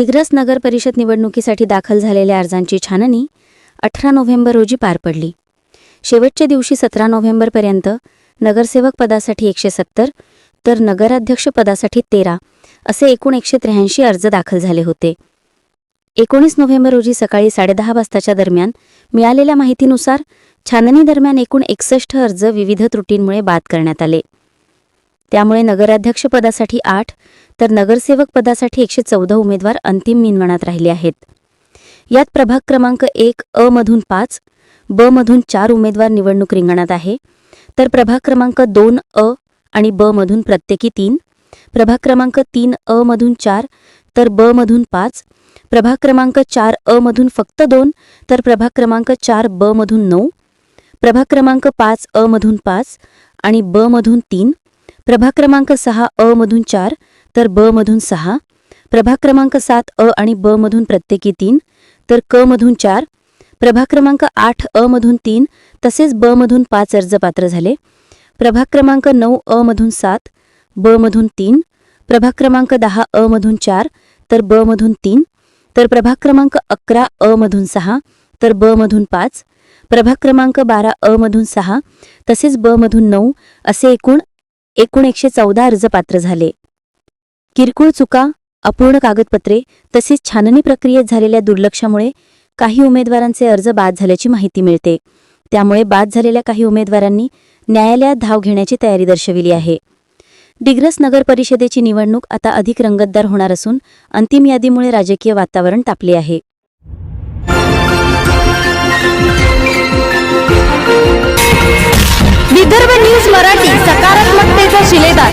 दिग्रस नगर परिषद निवडणुकीसाठी दाखल झालेल्या अर्जांची छाननी अठरा नोव्हेंबर रोजी पार पडली. शेवटच्या दिवशी सतरा नोव्हेंबरपर्यंत नगरसेवक पदासाठी एकशे सत्तर तर नगराध्यक्ष पदासाठी तेरा असे एकूण एकशे त्र्याऐंशी अर्ज दाखल झाले होते. एकोणीस नोव्हेंबर रोजी सकाळी साडेदहा वाजताच्या दरम्यान मिळालेल्या माहितीनुसार छाननी दरम्यान एकूण एकसष्ट अर्ज विविध त्रुटींमुळे बाद करण्यात आले. त्यामुळे नगराध्यक्षपदासाठी आठ तर नगरसेवक पदासाठी एकशे चौदा उमेदवार अंतिम मिनवणात राहिले आहेत. यात प्रभाग क्रमांक एक अ मधून पाच ब मधून चार उमेदवार निवडणूक रिंगणात आहे. तर प्रभाग क्रमांक दोन अ आणि ब मधून प्रत्येकी तीन प्रभाग क्रमांक तीन अ मधून चार तर ब मधून पाच प्रभाग क्रमांक चार अ मधून फक्त दोन तर प्रभाग क्रमांक चार ब मधून नऊ प्रभाग क्रमांक पाच अ मधून पाच आणि ब मधून तीन प्रभाग क्रमांक सहा अ मधून चार तर ब मधून सहा प्रभाग क्रमांक सात अ आणि ब मधून प्रत्येकी तीन तर क मधून चार प्रभाग क्रमांक आठ अ मधून तीन तसेच ब मधून पाच अर्ज पात्र झाले. प्रभाग क्रमांक नऊ अ मधून सात ब मधून तीन प्रभाग क्रमांक दहा अ मधून चार तर ब मधून तीन तर प्रभाग क्रमांक अकरा अ मधून सहा तर ब मधून पाच प्रभाग क्रमांक बारा अ मधून सहा तसेच ब मधून नऊ असे एकूण एकूण एकशे चौदा अर्ज पात्र झाले. किरकोळ चुका अपूर्ण कागदपत्रे तसेच छाननी प्रक्रियेत झालेल्या दुर्लक्षामुळे काही उमेदवारांचे अर्ज बाद झाल्याची माहिती मिळते. त्यामुळे बाद झालेल्या काही उमेदवारांनी न्यायालयात धाव घेण्याची तयारी दर्शविली आहे. डिग्रस नगर परिषदेची निवडणूक आता अधिक रंगतदार होणार असून अंतिम यादीमुळे राजकीय वातावरण तापले आहे. विदर्भ न्यूज मराठी सकारात्मकतेचा शिलेदार.